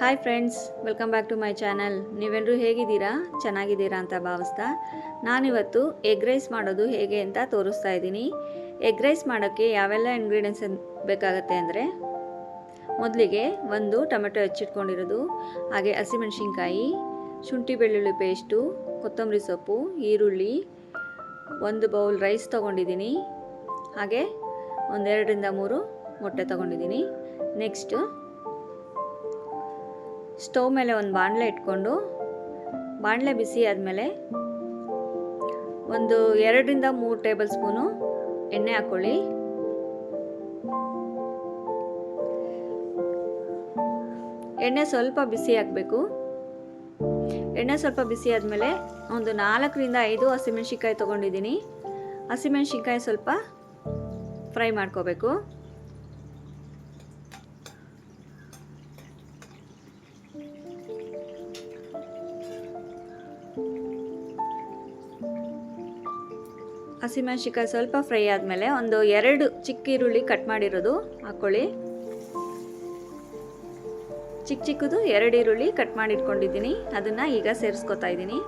Hi friends welcome back to my channel ನೀವೆಲ್ಲರೂ ಹೇಗಿದ್ದೀರಾ? ಚೆನ್ನಾಗಿದ್ದೀರಾ ಅಂತ ಭಾವಿಸ್ತಾ, ನಾನಿವತ್ತು ಎಗ್ ರೈಸ್ ಮಾಡೋದು ಹೇಗೆ ಅಂತ ತೋರಿಸ್ತಾ ಇದ್ದೀನಿ. ಎಗ್ ರೈಸ್ ಮಾಡೋಕ್ಕೆ ಯಾವೆಲ್ಲ ಇಂಗ್ರೀಡಿಯೆಂಟ್ಸ್ ಬೇಕಾಗುತ್ತೆ ಅಂದರೆ, ಮೊದಲಿಗೆ ಒಂದು ಟೊಮೆಟೊ ಹೆಚ್ಚಿಟ್ಕೊಂಡಿರೋದು, ಹಾಗೆ ಹಸಿಮೆಣಸಿನ್ಕಾಯಿ, ಶುಂಠಿ ಬೆಳ್ಳುಳ್ಳಿ ಪೇಸ್ಟು ಕೊತ್ತಂಬರಿ ಸೊಪ್ಪು, ಈರುಳ್ಳಿ, ಒಂದು ಬೌಲ್ ರೈಸ್ ತೊಗೊಂಡಿದ್ದೀನಿ. ಹಾಗೆ ಒಂದೆರಡರಿಂದ ಮೂರು ಮೊಟ್ಟೆ ತೊಗೊಂಡಿದ್ದೀನಿ. ನೆಕ್ಸ್ಟು ಸ್ಟವ್ ಮೇಲೆ ಒಂದು ಬಾಣಲೆ ಇಟ್ಕೊಂಡು, ಬಾಣಲೆ ಬಿಸಿ ಆದಮೇಲೆ ಒಂದು ಎರಡರಿಂದ ಮೂರು ಟೇಬಲ್ ಸ್ಪೂನು ಎಣ್ಣೆ ಹಾಕ್ಕೊಳ್ಳಿ. ಎಣ್ಣೆ ಸ್ವಲ್ಪ ಬಿಸಿ ಹಾಕಬೇಕು. ಎಣ್ಣೆ ಸ್ವಲ್ಪ ಬಿಸಿ ಆದಮೇಲೆ ಒಂದು ನಾಲ್ಕರಿಂದ ಐದು ಹಸಿಮೆಣ್ಸಿನ್ಕಾಯಿ ತೊಗೊಂಡಿದ್ದೀನಿ. ಹಸಿಮೆಣ್ಸಿನ್ಕಾಯಿ ಸ್ವಲ್ಪ ಫ್ರೈ ಮಾಡ್ಕೋಬೇಕು. ಹಸಿಮೆಣ್ಸಿನ್ಕಾಯಿ ಸ್ವಲ್ಪ ಫ್ರೈ ಆದಮೇಲೆ ಒಂದು ಎರಡು ಚಿಕ್ಕ ಈರುಳ್ಳಿ ಕಟ್ ಮಾಡಿರೋದು ಹಾಕ್ಕೊಳ್ಳಿ ಚಿಕ್ಕ ಚಿಕ್ಕದು ಎರಡು ಈರುಳ್ಳಿ ಕಟ್ ಮಾಡಿಟ್ಕೊಂಡಿದ್ದೀನಿ. ಅದನ್ನು ಈಗ ಸೇರಿಸ್ಕೊತಾ ಇದ್ದೀನಿ.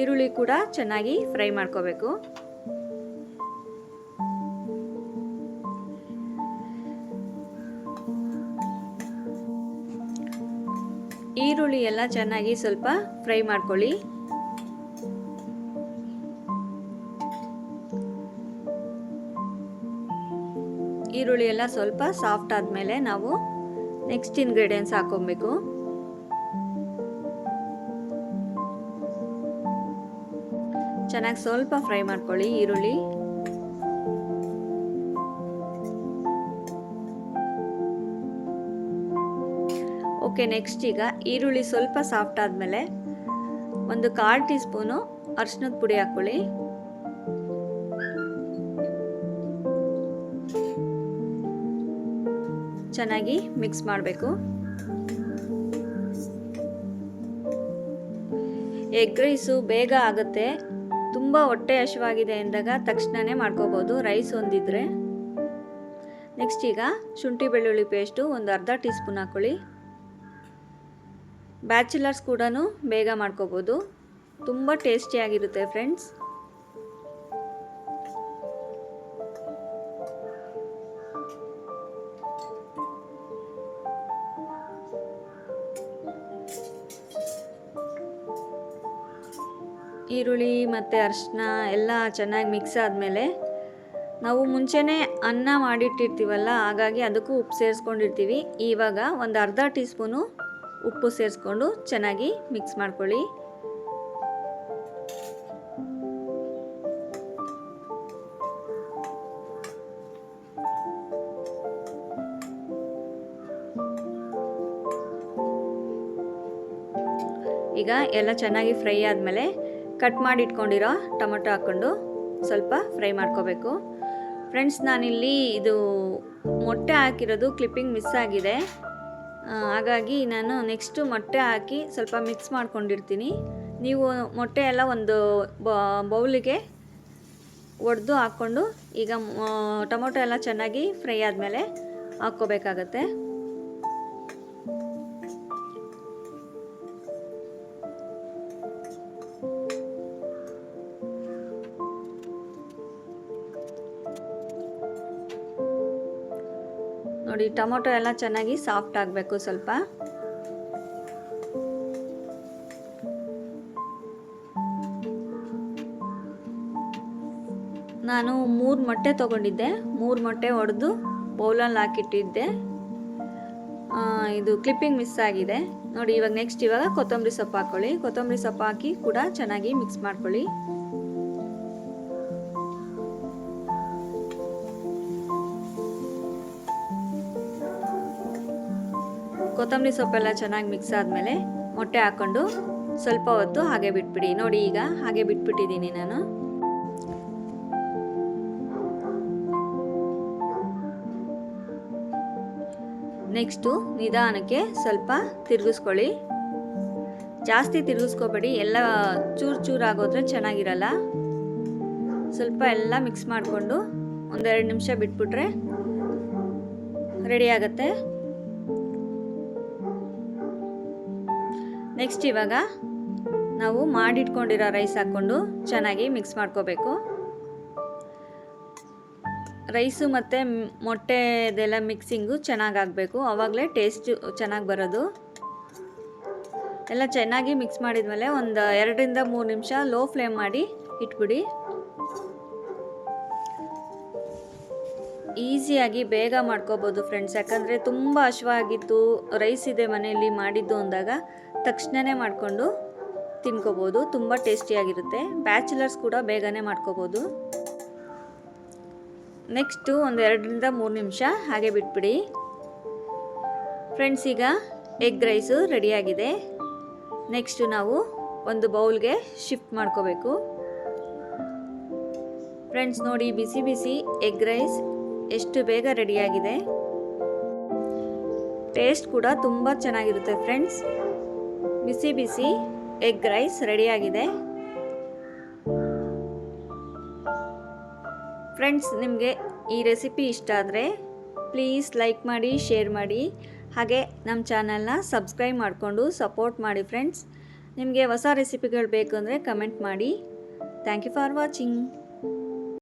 ಈರುಳ್ಳಿ ಕೂಡ ಚೆನ್ನಾಗಿ ಫ್ರೈ ಮಾಡ್ಕೋಬೇಕು. ಈರುಳ್ಳಿ ಎಲ್ಲ ಚೆನ್ನಾಗಿ ಸ್ವಲ್ಪ ಫ್ರೈ ಮಾಡ್ಕೊಳ್ಳಿ. ಈರುಳ್ಳಿ ಎಲ್ಲ ಸ್ವಲ್ಪ ಸಾಫ್ಟ್ ಆದಮೇಲೆ ನಾವು ನೆಕ್ಸ್ಟ್ ಇಂಗ್ರೀಡಿಯೆಂಟ್ಸ್ ಹಾಕೊಬೇಕು. ಚೆನ್ನಾಗಿ ಸ್ವಲ್ಪ ಫ್ರೈ ಮಾಡ್ಕೊಳ್ಳಿ ಈರುಳ್ಳಿ. ಓಕೆ ನೆಕ್ಸ್ಟ್ ಈಗ ಈರುಳ್ಳಿ ಸ್ವಲ್ಪ ಸಾಫ್ಟ್ ಆದಮೇಲೆ ಒಂದು ಕಾಲು ಟೀ ಸ್ಪೂನು ಅರ್ಶಿನದ ಪುಡಿ ಹಾಕ್ಕೊಳ್ಳಿ ಚೆನ್ನಾಗಿ ಮಿಕ್ಸ್ ಮಾಡಬೇಕು. ಎಗ್ ರೈಸು ಬೇಗ ಆಗುತ್ತೆ. ತುಂಬ ಹೊಟ್ಟೆ ಹಸಿವಾಗಿದೆ ಎಂದಾಗ ತಕ್ಷಣನೇ ಮಾಡ್ಕೋಬೋದು. ರೈಸ್ ಒಂದಿದ್ರೆ. ನೆಕ್ಸ್ಟ್ ಈಗ ಶುಂಠಿ ಬೆಳ್ಳುಳ್ಳಿ ಪೇಸ್ಟು ಒಂದು ಅರ್ಧ ಟೀ ಸ್ಪೂನ್ ಹಾಕ್ಕೊಳ್ಳಿ ಬ್ಯಾಚುಲರ್ಸ್ ಕೂಡ ಬೇಗ ಮಾಡ್ಕೋಬೋದು. ತುಂಬ ಟೇಸ್ಟಿಯಾಗಿರುತ್ತೆ ಫ್ರೆಂಡ್ಸ್ ಈರುಳ್ಳಿ ಮತ್ತು ಅರಿಶಿನ ಎಲ್ಲ ಚೆನ್ನಾಗಿ ಮಿಕ್ಸ್ ಆದಮೇಲೆ ನಾವು ಮುಂಚೆನೇ ಅನ್ನ ಮಾಡಿಟ್ಟಿರ್ತೀವಲ್ಲ, ಹಾಗಾಗಿ ಅದಕ್ಕೂ ಉಪ್ಪು ಸೇರಿಸ್ಕೊಂಡಿರ್ತೀವಿ. ಇವಾಗ ಒಂದು ಅರ್ಧ ಟೀ ಸ್ಪೂನು ಉಪ್ಪು ಸೇರಿಸ್ಕೊಂಡು ಚೆನ್ನಾಗಿ ಮಿಕ್ಸ್ ಮಾಡ್ಕೊಳ್ಳಿ. ಈಗ ಎಲ್ಲ ಚೆನ್ನಾಗಿ ಫ್ರೈ ಆದಮೇಲೆ ಕಟ್ ಮಾಡಿ ಇಟ್ಕೊಂಡಿರೋ ಟೊಮೊಟೊ ಹಾಕ್ಕೊಂಡು ಸ್ವಲ್ಪ ಫ್ರೈ ಮಾಡ್ಕೋಬೇಕು. ಫ್ರೆಂಡ್ಸ್ ನಾನಿಲ್ಲಿ ಇದು ಮೊಟ್ಟೆ ಹಾಕಿರೋದು ಕ್ಲಿಪ್ಪಿಂಗ್ ಮಿಸ್ ಆಗಿದೆ. ಹಾಗಾಗಿ ನಾನು ನೆಕ್ಸ್ಟು ಮೊಟ್ಟೆ ಹಾಕಿ ಸ್ವಲ್ಪ ಮಿಕ್ಸ್ ಮಾಡ್ಕೊಂಡಿರ್ತೀನಿ. ನೀವು ಮೊಟ್ಟೆ ಎಲ್ಲ ಒಂದು ಬೌಲಿಗೆ ಒಡೆದು ಹಾಕ್ಕೊಂಡು ಈಗ ಟೊಮೊಟೊ ಎಲ್ಲ ಚೆನ್ನಾಗಿ ಫ್ರೈ ಆದಮೇಲೆ ಹಾಕ್ಕೋಬೇಕಾಗತ್ತೆ. ನೋಡಿ, ಟೊಮೊಟೊ ಎಲ್ಲ ಚೆನ್ನಾಗಿ ಸಾಫ್ಟ್ ಆಗಬೇಕು ಸ್ವಲ್ಪ. ನಾನು ಮೂರು ಮೊಟ್ಟೆ ತೊಗೊಂಡಿದ್ದೆ. ಮೂರು ಮೊಟ್ಟೆ ಒಡೆದು ಬೌಲಲ್ಲಿ ಹಾಕಿಟ್ಟಿದ್ದೆ. ಇದು ಕ್ಲಿಪ್ಪಿಂಗ್ ಮಿಸ್ ಆಗಿದೆ. ನೋಡಿ, ಇವಾಗ ನೆಕ್ಸ್ಟ್ ಇವಾಗ ಕೊತ್ತಂಬರಿ ಸೊಪ್ಪು ಹಾಕ್ಕೊಳ್ಳಿ ಕೊತ್ತಂಬರಿ ಸೊಪ್ಪು ಹಾಕಿ ಕೂಡ ಚೆನ್ನಾಗಿ ಮಿಕ್ಸ್ ಮಾಡ್ಕೊಳ್ಳಿ. ಕೊತ್ತಂಬರಿ ಸೊಪ್ಪೆಲ್ಲ ಚೆನ್ನಾಗಿ ಮಿಕ್ಸ್ ಆದಮೇಲೆ ಮೊಟ್ಟೆ ಹಾಕ್ಕೊಂಡು ಸ್ವಲ್ಪ ಹೊತ್ತು ಹಾಗೆ ಬಿಟ್ಬಿಡಿ. ನೋಡಿ ಈಗ ಹಾಗೆ ಬಿಟ್ಬಿಟ್ಟಿದ್ದೀನಿ ನಾನು. ನೆಕ್ಸ್ಟು ನಿಧಾನಕ್ಕೆ ಸ್ವಲ್ಪ ತಿರುಗಿಸ್ಕೊಳ್ಳಿ. ಜಾಸ್ತಿ ತಿರುಗಿಸ್ಕೋಬೇಡಿ. ಎಲ್ಲ ಚೂರು ಚೂರು ಆಗೋದ್ರೆ ಚೆನ್ನಾಗಿರಲ್ಲ. ಸ್ವಲ್ಪ ಎಲ್ಲ ಮಿಕ್ಸ್ ಮಾಡಿಕೊಂಡು ಒಂದೆರಡು ನಿಮಿಷ ಬಿಟ್ಬಿಟ್ರೆ ರೆಡಿ ಆಗುತ್ತೆ. ನೆಕ್ಸ್ಟ್ ಇವಾಗ ನಾವು ಮಾಡಿಟ್ಕೊಂಡಿರೋ ರೈಸ್ ಹಾಕ್ಕೊಂಡು ಚೆನ್ನಾಗಿ ಮಿಕ್ಸ್ ಮಾಡ್ಕೋಬೇಕು. ರೈಸು ಮತ್ತು ಮೊಟ್ಟೆದೆಲ್ಲ ಮಿಕ್ಸಿಂಗು ಚೆನ್ನಾಗಿ ಆಗಬೇಕು ಆವಾಗಲೇ ಟೇಸ್ಟು ಚೆನ್ನಾಗಿ ಬರೋದು. ಎಲ್ಲ ಚೆನ್ನಾಗಿ ಮಿಕ್ಸ್ ಮಾಡಿದ್ಮೇಲೆ ಒಂದು ಎರಡರಿಂದ ಮೂರು ನಿಮಿಷ ಲೋ ಫ್ಲೇಮ್ ಮಾಡಿ ಇಟ್ಬಿಡಿ. ಈಸಿಯಾಗಿ ಬೇಗ ಮಾಡ್ಕೋಬೋದು ಫ್ರೆಂಡ್ಸ್ ಯಾಕಂದರೆ ತುಂಬ ಹಶ್ವಾಗಿತ್ತು. ರೈಸ್ ಇದೆ ಮನೆಯಲ್ಲಿ ಮಾಡಿದ್ದು ಅಂದಾಗ ತಕ್ಷಣವೇ ಮಾಡಿಕೊಂಡು ತಿನ್ಕೋಬೋದು. ತುಂಬ ಟೇಸ್ಟಿಯಾಗಿರುತ್ತೆ. ಬ್ಯಾಚುಲರ್ಸ್ ಕೂಡ ಬೇಗನೆ ಮಾಡ್ಕೋಬೋದು. ನೆಕ್ಸ್ಟು ಒಂದು ಎರಡರಿಂದ ಮೂರು ನಿಮಿಷ ಹಾಗೆ ಬಿಟ್ಬಿಡಿ. ಫ್ರೆಂಡ್ಸ್, ಈಗ ಎಗ್ ರೈಸು ರೆಡಿಯಾಗಿದೆ. ನೆಕ್ಸ್ಟು ನಾವು ಒಂದು ಬೌಲ್ಗೆ ಶಿಫ್ಟ್ ಮಾಡ್ಕೋಬೇಕು. ಫ್ರೆಂಡ್ಸ್, ನೋಡಿ, ಬಿಸಿ ಬಿಸಿ ಎಗ್ ರೈಸ್ ಎಷ್ಟು ಬೇಗ ರೆಡಿಯಾಗಿದೆ. ಟೇಸ್ಟ್ ಕೂಡ ತುಂಬ ಚೆನ್ನಾಗಿರುತ್ತೆ, ಫ್ರೆಂಡ್ಸ್. ಬಿಸಿ ಬಿಸಿ ಎಗ್ ರೈಸ್ ರೆಡಿಯಾಗಿದೆ. ಫ್ರೆಂಡ್ಸ್, ನಿಮಗೆ ಈ ರೆಸಿಪಿ ಇಷ್ಟ ಆದರೆ ಪ್ಲೀಸ್ ಲೈಕ್ ಮಾಡಿ, ಶೇರ್ ಮಾಡಿ. ಹಾಗೆ ನಮ್ಮ ಚಾನಲ್ನ ಸಬ್ಸ್ಕ್ರೈಬ್ ಮಾಡಿಕೊಂಡು ಸಪೋರ್ಟ್ ಮಾಡಿ ಫ್ರೆಂಡ್ಸ್. ನಿಮಗೆ ಹೊಸ ರೆಸಿಪಿಗಳು ಬೇಕು ಅಂದರೆ ಕಮೆಂಟ್ ಮಾಡಿ. Thank you for watching.